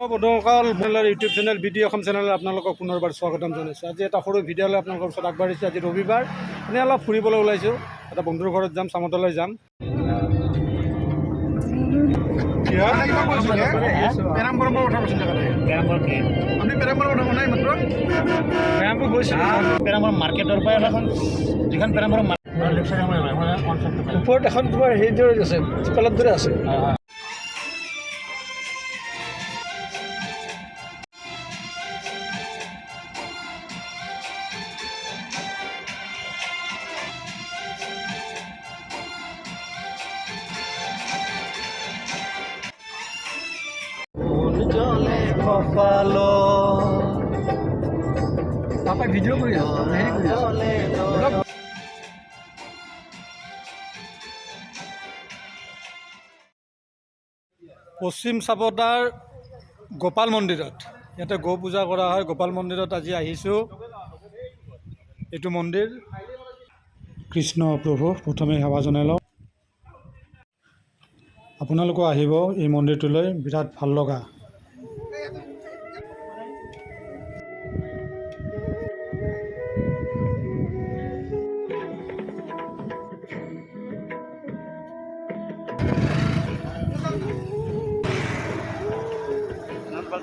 বন্ধুসকল মোৰ YouTube channel D অসম চেনেলত আপোনালোকক পুনৰবাৰ স্বাগতম জনাইছোঁ। আজি এটা সৰু ভিডিঅ' লৈ আপোনালোকৰ ওচৰত আগবাঢ়িছোঁ আজি ৰবিবাৰ। এনেই অলপ ফুৰিবলৈ ওলাইছোঁ এটা বন্ধুৰ ঘৰত যাম চামতলৈ যাম। এখন ওপৰত এখন তোমাৰ হেৰি দৰে আছে। আছে ভিডিঅ' কৰি আছোঁ হেৰি কৰি পশ্চিম চাপতাৰ গোপাল মন্দিৰত। ইয়াতে গৌ পূজা কৰা হয় গোপাল মন্দিৰত আজি আহিছোঁ। এইটো মন্দিৰ। কৃষ্ণ প্ৰভু প্ৰথমে সেৱা জনাই লওঁ আপোনালোকো আহিব এই মন্দিৰটোলৈ বিৰাট ভালো লগা।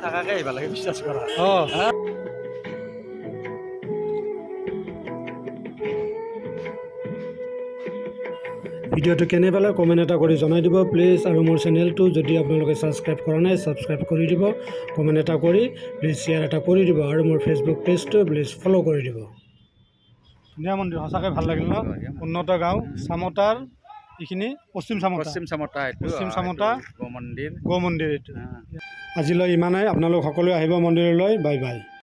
থাকাকে বিশ্বাস ভিডিঅ'টো কেনে পালে কমেণ্ট এটা কৰি জনাই দিব প্লিজ আৰু মোৰ চেনেলটো যদি আপোনালোকে ছাবস্ক্ৰাইব কৰা নাই ছাবস্ক্ৰাইব কৰি দিব কমেণ্ট এটা কৰি প্লিজ শ্বেয়াৰ এটা কৰি দিব আৰু মোৰ ফেচবুক পেজটো প্লিজ ফ'ল' কৰি দিব। ধুনীয়া মন্দিৰ সঁচাকৈ ভালো লাগিল ন? উন্নত গাঁও চামতাৰ এইখিনি পশ্চিম চামতা পশ্চিম চামতা পশ্চিম চামতা। গৌ মন্দিৰ গৌ মন্দিৰ এইটো। আজিলৈ ইমানেই আপোনালোক সকলোৱে আহিব মন্দিৰলৈ বাই বাই